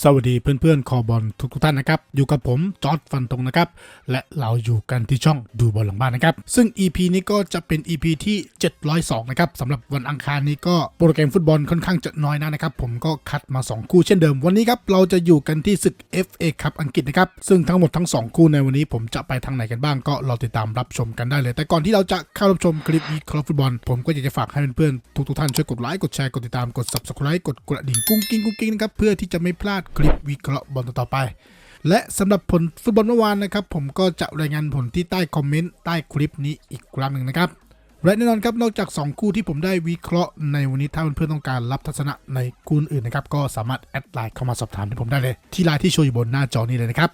สวัสดีเพื่อนๆ คอบอลทุกๆท่านนะครับ อยู่กับผมจอร์ดฟันตรงนะครับ และเราอยู่กันที่ช่องดูบอลหลังบ้านนะครับ ซึ่ง EP นี้ก็จะเป็น EP ที่ 702 นะครับสำหรับวันอังคารนี้ก็โปรแกรมฟุตบอลค่อนข้างจะน้อยนะครับ ผมก็คัดมา 2 คู่เช่นเดิม วันนี้ครับเราจะอยู่กันที่ศึก FA ครับอังกฤษนะครับ ซึ่งทั้งหมดทั้ง 2 คู่ในวันนี้ผมจะไปทางไหนกันบ้างก็รอติดตามรับชมกันได้เลย แต่ก่อนที่เราจะเข้ารับชมคลิปวิเคราะห์ฟุตบอล ผมก็อยากจะฝากให้เพื่อนๆทุกๆท่านช่วยกดไลค์กดแชร์กดติดตามกด subscribe กดกระดิ่งกุ้งกิ้งกุ้งกิ้งนะครับเพื่อที่จะไม่พลาดคลิปวิเคราะห์บอลต่อไป และสำหรับผลฟุตบอลเมื่อวานนะครับ ผมก็จะรายงานผลที่ใต้คอมเมนต์ใต้คลิปนี้อีกครั้งหนึ่งนะครับและแน่นอนครับ นอกจาก 2 คู่ที่ผมได้วิเคราะห์ในวันนี้ถ้าเพื่อนๆต้องการรับทัศนะในคู่อื่นนะครับ ก็สามารถแอดไลน์เข้ามาสอบถามที่ผมได้เลย ที่ไลน์ที่โชว์อยู่บนหน้าจอนี้เลยนะครับ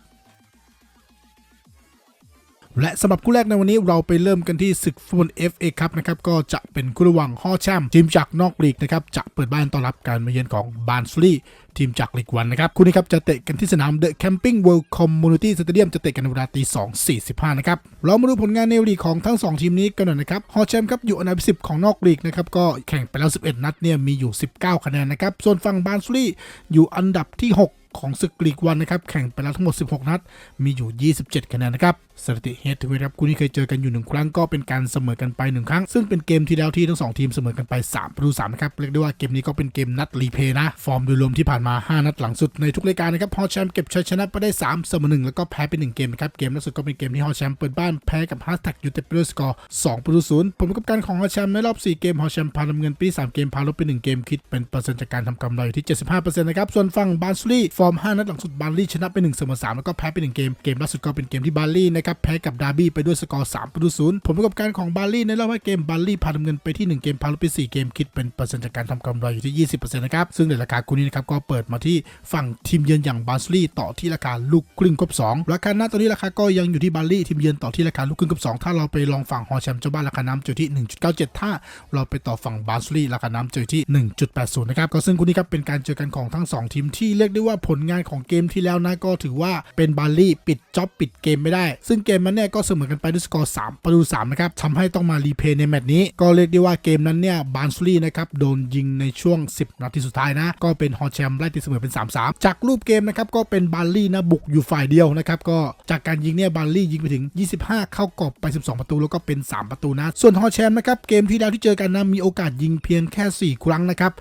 และสำหรับคู่แรกในวันนี้เราไปเริ่มกันที่ศึกฟุตบอล FA ครับนะครับ ก็จะเป็นคู่ระหว่างฮอแชมป์ทีมจากนอกลีกนะครับ จะเปิดบ้านต้อนรับการมาเยือนของบานสลีทีมจากลีกวันนะครับ คู่นี้ครับจะเตะกันที่สนามเดอะแคมปิ้งเวิลด์คอมมูนิตี้สเตเดียมจะเตะกันในเวลาตี2 45 นะครับ เรามาดูผลงานในลีกของทั้ง 2 ทีมนี้กันหน่อยนะครับฮอแชมป์ครับอยู่อันดับ 10 ของนอกลีกนะครับ ก็แข่งไปแล้ว 11 นัดเนี่ยมีอยู่ 19 คะแนนนะครับ ส่วนฝั่งบานสลีอยู่อันดับที่ 6 ของศึกลีกวันนะครับ แข่งไปแล้วทั้งหมด 16 นัด มีอยู่ 27 คะแนนนะครับ สถิติเฮดทูเฮดครับคู่นี้เคยเจอกันอยู่หนึ่งครั้งก็เป็นการเสมอกันไปหนึ่งครั้ง ซึ่งเป็นเกมที่แล้วที่ทั้งสองทีมเสมอกันไป3ประตู3นะครับ เรียกได้ว่าเกมนี้ก็เป็นเกมนัดรีเพย์นะ ฟอร์มโดยรวมที่ผ่านมา 5 นัดหลังสุดในทุกรายการนะครับฮอแชมป์เก็บชัยชนะไปได้3เสมอ1แล้วก็แพ้ไป1เกมนะครับ เกมล่าสุดก็เป็นเกมที่ฮอแชมป์เปิดบ้านแพ้กับฮาร์สแท็กยูเต็ดไปด้วยสกอร์2ประตู0ผลประกอบการของฮอแชมป์ในรอบ 4 เกมฮอแชมป์พาดำเงินปี3เกมพาลบไป1เกมคิดเป็นเปอร์เซ็นต์จากการทำกำไรอยู่ที่ 75%นะครับส่วนฝั่งบาร์สลีฟอร์ม 5 นัดหลังสุดบาร์ลี่ชนะไป1เสมอ3แล้วก็แพ้ไป1เกม เกมล่าสุดก็เป็นเกมที่บาร์ลี่นะครับแพ้กับดาร์บี้ไปด้วยสกอร์3ประตู0ผลประกอบการของบาร์ลี่ในรอบ5เกมบาร์ลี่พาดำเงินไปที่ 1 เกมพาลบไป4เกมคิดเป็นเปอร์เซ็นต์จากการทำกำไรอยู่ที่ 20%นะครับซึ่งในราคาคู่นี้นะครับก็เปิดมาที่ฝั่งทีมเยือนอย่างบาร์ลี่ต่อที่ราคาลูกครึ่งครบ2ราคาหน้าตอนนี้ราคาก็ยังอยู่ที่บาร์ลี่ทีมเยือนต่อที่ราคาลูกครึ่งครบ2ถ้าเราไปลองฝั่งฮอแชมป์เจ้าบ้านราคาน้ำอยู่ที่ 1.97 ถ้าเราไปต่อฝั่งบาร์ลี่ราคาน้ำอยู่ที่ 1.80 นะครับก็ซึ่งคู่นี้ครับเป็นการเจอกันของทั้ง 2 ทีมที่เรียกได้ว่าผผลงานของเกมที่แล้วนะก็ถือว่าเป็นบาลีปิดจ็อบปิดเกมไม่ได้ ซึ่งเกมนั้นเนี่ยก็เสมอกันไปด้วยสกอร์3ประตู3นะครับทำให้ต้องมารีเพย์ในแมตช์นี้ ก็เรียกได้ว่าเกมนั้นเนี่ยบาร์สลีนะครับโดนยิงในช่วง 10 นาทีสุดท้ายนะ ก็เป็นฮอแชมไล่ตีเสมอเป็น 3-3 จากรูปเกมนะครับก็เป็นบาลีนะบุกอยู่ฝ่ายเดียวนะครับก็จากการยิงเนี่ยบาลียิงไปถึง 25 เข้ากรอบไป 12 ประตูแล้วก็เป็น 3 ประตูนะ ส่วนฮอแชมนะครับเกมที่แล้วที่เจอกันนะมีโอกาสยิงเพียงแค่ 4 ครั้งนะครับ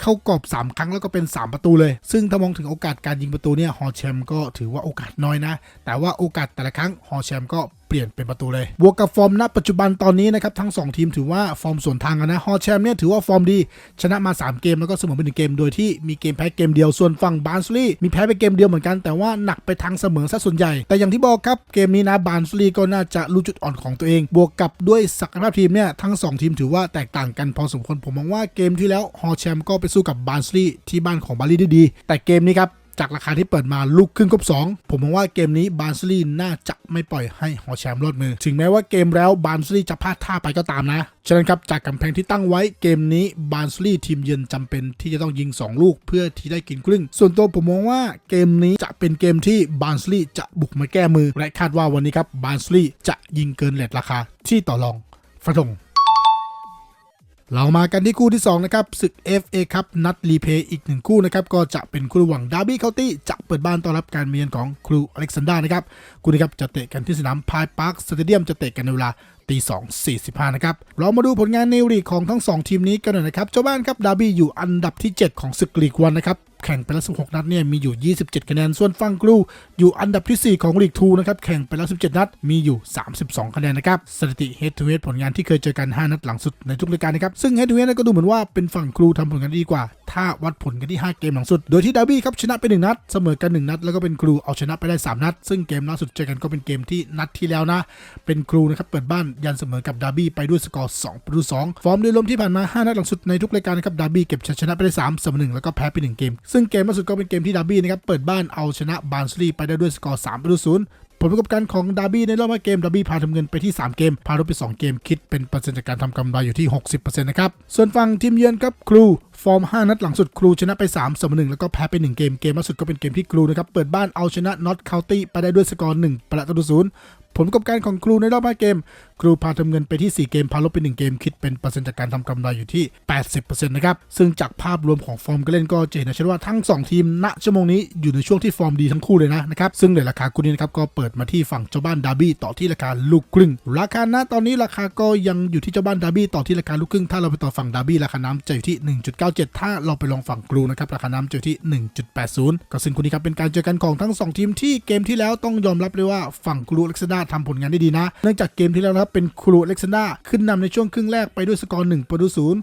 เข้ากรอบ 3 ครั้งแล้วก็เป็น 3 ประตูเลย ซึ่งถ้ามองถึงโอกาสการยิงประตูเนี่ยฮอแชมก็ถือว่าโอกาสน้อยนะ แต่ว่าโอกาสแต่ละครั้งฮอแชมก็เปลี่ยนเป็นประตูเลย บวกกับฟอร์มณปัจจุบันตอนนี้นะครับทั้ง 2 ทีมถือว่าฟอร์มส่วนทางกันนะฮอแชมป์เนี่ยถือว่าฟอร์มดี ชนะมา 3 เกมแล้วก็เสมอไปหนึ่งเกม โดยที่มีเกมแพ้เกมเดียวส่วนฝั่งบาร์สลีมีแพ้ไปเกมเดียวเหมือนกันแต่ว่าหนักไปทางเสมอซะส่วนใหญ่ แต่อย่างที่บอกครับเกมนี้นะบาร์สลีก็น่าจะรู้จุดอ่อนของตัวเอง บวกกับด้วยศักยภาพทีมเนี่ยทั้งสองทีมถือว่าแตกต่างกันพอสมควรผมมองว่าเกมที่แล้วฮอแชมป์ก็ไปสู้กับบาร์สลีที่บ้านของบาร์ลีได้ดี แต่เกมนี้ครับ จากราคาที่เปิดมาลูกครึ่งครบ2 ผมมองว่าเกมนี้บาร์ซลีน่าจะไม่ปล่อยให้ฮอแชมป์รอดมือ ถึงแม้ว่าเกมแล้วบาร์ซลีจะพลาดท่าไปก็ตามนะ ฉะนั้นครับจากกำแพงที่ตั้งไว้เกมนี้บาร์ซลีทีมเยือนจำเป็นที่จะต้องยิง 2 ลูกเพื่อที่ได้กินครึ่ง ส่วนตัวผมมองว่าเกมนี้จะเป็นเกมที่บาร์ซลีจะบุกมาแก้มือและคาดว่าวันนี้ครับบาร์ซลีจะยิงเกินเลทราคาที่ต่อรองฟันธง เรามากันที่คู่ที่2นะครับศึก FA ครับนัดรีเพย์อีกหนึ่งคู่นะครับก็จะเป็นคู่ระหว่างดาร์บี้เคาน์ตี้จะเปิดบ้านต้อนรับการเมียนของครูอเล็กซานดรานะครับคู่นี้ครับจะเตะกันที่สนามพายพาร์คสเตเดียมจะเตะกันในเวลา ตีสองสี่สิบห้านะครับ เรามาดูผลงานในลีกของทั้ง 2 ทีมนี้กันหน่อยนะครับ เจ้าบ้านครับดาร์บี้อยู่อันดับที่ 7 ของศึกลีกวันนะครับ แข่งไปแล้ว 16 นัดเนี่ยมีอยู่ 27 คะแนน ส่วนฝั่งกลูอยู่อันดับที่ 4 ของลีกทูนะครับ แข่งไปแล้ว 17 นัด มีอยู่ 32 คะแนนนะครับ สถิติ head to head ผลงานที่เคยเจอกัน 5 นัดหลังสุดในทุกรายการนะครับ ซึ่ง head to head ก็ดูเหมือนว่าเป็นฝั่งกลูทำผลงานดีกว่า ถ้าวัดผลกันที่ 5 เกมหลังสุด โดยที่ดาร์บี้ครับชนะไป 1 นัด เสมอกัน 1 นัด แล้วก็เป็นครูเอาชนะไปได้ 3 นัด ซึ่งเกมล่าสุดเจอกันก็เป็นเกมที่นัดที่แล้วนะ เป็นครูนะครับเปิดบ้านยันเสมอกับดาร์บี้ไปด้วยสกอร์2ประตู2ฟอร์มโดยรวมที่ผ่านมา 5 นัดหลังสุดในทุกรายการนะครับดาร์บี้เก็บชัยชนะไปได้3เสมอ1แล้วก็แพ้ไป1เกม ซึ่งเกมล่าสุดก็เป็นเกมที่ดาร์บี้นะครับเปิดบ้านเอาชนะบาร์นสลีไปได้ด้วยสกอร์3ประตู0ผลประกอบการของดาร์บี้ในรอบ5เกมดาร์บี้พาทำเงินไปที่ 3 เกม พาลบไป 2 เกมคิดเป็นเปอร์เซ็นต์จากการทำกำไรอยู่ที่ 60%นะครับ ส่วนฝั่งทีมเยือนครับครูฟอร์ม 5 นัดหลังสุดครูชนะไป3เสมอ1แล้วก็แพ้ไป 1 เกม เกมล่าสุดก็เป็นเกมที่ครูนะครับเปิดบ้านเอาชนะน็อตเคานตี้ไปได้ด้วยสกอร์ 1 ประตูศูนย์ผลประกอบการของครูในรอบ5เกมครูพาทำเงินไปที่ 4 เกมพาลบไป 1 เกมคิดเป็นเปอร์เซ็นต์จากการทำกำไรอยู่ที่ 80%นะครับ ซึ่งจากภาพรวมของฟอร์มการเล่นก็จะเห็นนะเช่นว่าทั้ง 2 ทีมณชั่วโมงนี้อยู่ในช่วงที่ฟอร์มดีทั้งคู่เลยนะนะครับ ซึ่งในราคาคู่นี้นะครับก็เปิดมาที่ฝั่งเจ้าบ้านดาร์บี้ต่อที่ราคาลูกครึ่ง ราคาณตอนนี้ราคาก็ยังอยู่ที่เจ้าบ้านดาร์บี้ต่อที่ราคาลูกครึ่ง ถ้าเราไปต่อฝั่งดาร์บี้ราคาน้ำจะอยู่ที่ 1.97 ถ้าเราไปลองฝั่งครูนะครับราคาน้ำจะอยู่ที่ 1.80 ก็ซึ่งคู่นี้ครับเป็นการเจอกันของทั้งสองทีมที่เกมที่แล้วต้องยอมรับเลยว่าฝั่งครูเล็กซ์ดาทำผลงานได้ดีนะ เนื่องจากเกมที่แล้วนะเป็นครูเล็กซ์ดาขึ้นนำในช่วงครึ่งแรกไปด้วยสกอร์1ประตูศูนย์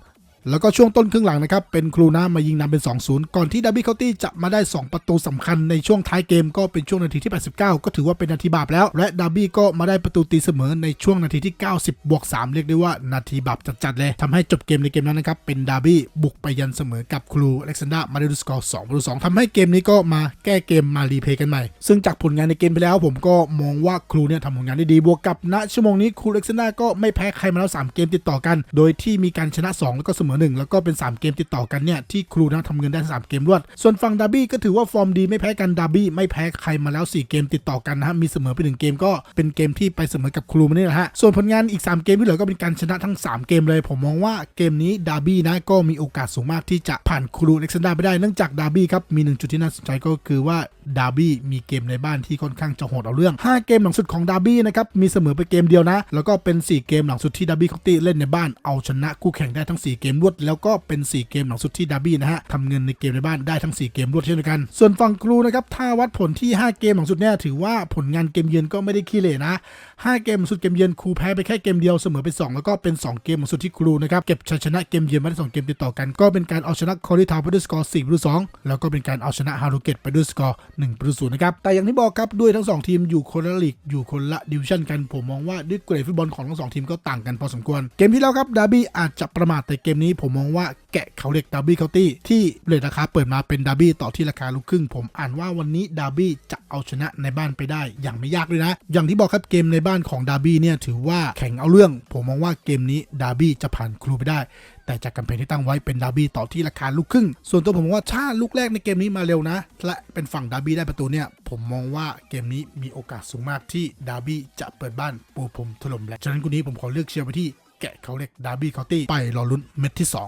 แล้วก็ช่วงต้นครึ่งหลังนะครับเป็นครูน้ามายิงนำเป็น 2-0 ก่อนที่ดาร์บี้เคาตี้จะมาได้ 2 ประตูสำคัญในช่วงท้ายเกมก็เป็นช่วงนาทีที่ 89 ก็ถือว่าเป็นนาทีบาปแล้ว และดาร์บี้ก็มาได้ประตูตีเสมอในช่วงนาทีที่ 90 บวก 3 เรียกได้ว่านาทีบาปจัดๆเลยทำให้จบเกมในเกมนั้นนะครับเป็นดาร์บี้บุกไปยันเสมอกับครูอเล็กซานดรามาได้ด้วยสกอร์2ประตู2ทำให้เกมนี้ก็มาแก้เกมมารีเพย์กันใหม่ ซึ่งจากผลงานในเกมไปแล้ว ผมก็มองว่าครูเนี่ยทำผลงานได้ดีบวกกับณชั่วโมงนี้ครูอเล็กซานดราก็ไม่แพ้ใครมาแล้วสามเกมติดต่อกัน โดยที่มีการชนะ 2 แล้วก็เสมอ1แล้วก็เป็น 3 เกมติดต่อกันเนี่ยที่ครูนะทำเงินได้ 3 เกมรวด ส่วนฝั่งดาร์บี้ก็ถือว่าฟอร์มดีไม่แพ้กันดาร์บี้ไม่แพ้ใครมาแล้ว 4 เกมติดต่อกันนะฮะมีเสมอไป1เกมก็เป็นเกมที่ไปเสมอกับครูมาเนี่ยแหละฮะส่วนผลงานอีก 3 เกมที่เหลือก็เป็นการชนะทั้ง 3 เกมเลย ผมมองว่าเกมนี้ดาร์บี้นะก็มีโอกาสสูงมากที่จะผ่านครูเล็กซันดาไปได้เนื่องจากดาร์บี้ครับมีหนึ่งจุดที่น่าสนใจก็คือว่าดาร์บี้มีเกมในบ้านที่ค่อนข้างจะโหดเอาเรื่อง 5 เกมหลังสุดของดาร์บี้นะครับมีเสมอไปเกมเดียวนะ แล้วก็เป็น 4 เกมหลังสุดที่ดาร์บี้เขาตีเล่นในบ้านเอาชนะคู่แข่งได้ทั้ง 4 เกมรวดแล้วก็เป็น 4 เกมหลังสุดที่ดาร์บี้นะฮะทำเงินในเกมในบ้านได้ทั้ง 4 เกมรวดเช่นเดียวกัน ส่วนฝั่งครูนะครับถ้าวัดผลที่ 5 เกมหลังสุดเนี่ยถือว่าผลงานเกมเยือนก็ไม่ได้ขี้เหร่นะ 5 เกมสุดเกมเยือนครูแพ้ไปแค่เกมเดียวเสมอไป 2 แล้วก็เป็น 2 เกมหลังสุดที่ครูนะครับเก็บชัยชนะเกมเยือนมาได้2เกมติดต่อกันก็เป็นการเอาชนะคอริทาวไปด้วยสกอร์4ประตู2แล้วก็เป็นการเอาชนะฮารุเกตไปด้วยสกอร์1ประตู0นะครับแต่อย่างที่บอกครับด้วยทั้ง 2 ทีมอยู่คนละลีกอยู่คนละดิวิชั่นกันผมมองว่าด้วยเกรดฟุตบอลของทั้งสองทีมก็ต่างกันพอสมควร เกมที่แล้วครับดาร์บี้อาจจะประมาทแต่เกมนี้ผมมองว่าแกะเขาเรียกดาร์บี้เคาน์ตี้ที่เรทราคาเปิดมาเป็นดาร์บี้ต่อที่ราคาลูกครึ่ง ผมอ่านว่าวันนี้ดาร์บี้จะเอาชนะในบ้านไปได้ อย่างไม่ยากเลยนะ อย่างที่บอกครับเกมในบ้านของดาร์บี้เนี่ยถือว่าแข่งเอาเรื่อง ผมมองว่าเกมนี้ดาร์บี้จะผ่านครูไปได้แต่จากแคมเปญที่ตั้งไว้เป็นดาร์บี้ต่อที่ราคาลูกครึ่ง ส่วนตัวผมมองว่าถ้าลูกแรกในเกมนี้มาเร็วนะ และเป็นฝั่งดาร์บี้ได้ประตูเนี่ย ผมมองว่าเกมนี้มีโอกาสสูงมากที่ดาร์บี้จะเปิดบ้านปูพรมถล่มแหละฉะนั้นกูนี้ผมขอเลือกเชียร์ไปที่ แกะเขาเรียกดาร์บี้เคาน์ตี้ไปรอลุ้นเม็ดที่สอง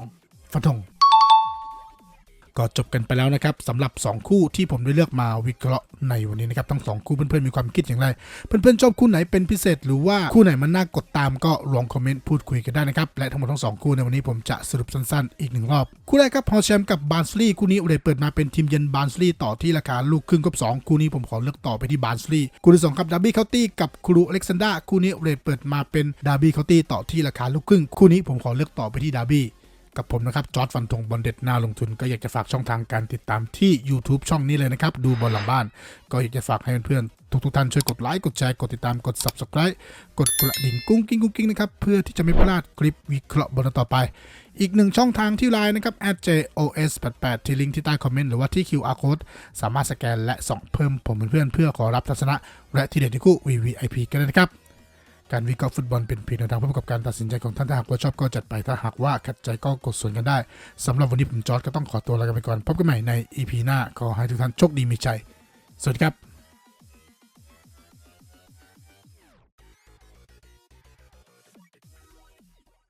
ฟันธง ก็จบกันไปแล้วนะครับสำหรับ 2 คู่ที่ผมได้เลือกมาวิเคราะห์ในวันนี้นะครับทั้ง 2 คู่เพื่อนๆมีความคิดอย่างไร เพื่อนๆชอบคู่ไหนเป็นพิเศษ หรือว่าคู่ไหนมันน่ากดตามก็ลองคอมเมนต์พูดคุยกันได้นะครับและทั้งหมดทั้ง 2 คู่ในวันนี้ผมจะสรุปสั้นๆ อีกหนึ่งรอบคู่แรกครับฮอแชมป์กับบาร์สลีย์คู่นี้อุเดเปิดมาเป็นทีมเยือนบาร์สลีย์ต่อที่ราคาลูกครึ่งกับ 2 คู่นี้ผมขอเลือกต่อไปที่บาร์สลีย์คู่ที่สองครับดาร์บี้เคาน์ตี้กับครูอเล็กซานดราคู่นี้อุเดเปิดมาเป็นดาร์บี้เคาน์ตี้ต่อที่ราคาลูกครึ่งคู่นี้ผมขอเลือกต่อไปที่ดาร์บี้ กับผมนะครับจอร์ดฟันธงบอลเด็ดหน้าลงทุน ก็อยากจะฝากช่องทางการติดตามที่ YouTube ช่องนี้เลยนะครับ ดูบอลหลังบ้าน ก็อยากจะฝากให้เพื่อนๆทุกๆท่านช่วยกดไลค์กดแชร์กดติดตามกด Subscribe กดกระดิ่งกุ้งกิ้งกุ้งกิ้งนะครับเพื่อที่จะไม่พลาดคลิปวิเคราะห์บอลต่อไป อีกหนึ่งช่องทางที่ไลน์นะครับ @jos88 ที่ลิงก์ที่ใต้คอมเมนต์หรือว่าที่ QR code สามารถสแกนและส่องเพิ่มผมเป็นเพื่อนเพื่อขอรับทัศนะ และที่เด็ดที่คู่ VVIP กันเลยนะครับ การวิเคราะห์ฟุตบอลเป็นเพียงแนวทางเพื่อประกอบการตัดสินใจของท่านถ้าหากว่าชอบก็จัดไปถ้าหากว่าขัดใจก็กดส่วนกันได้สำหรับวันนี้ผมจอร์ดก็ต้องขอตัวลากันไปก่อนพบกันใหม่ใน EP หน้าขอให้ทุกท่านโชคดีมีใจสวัสดีครับ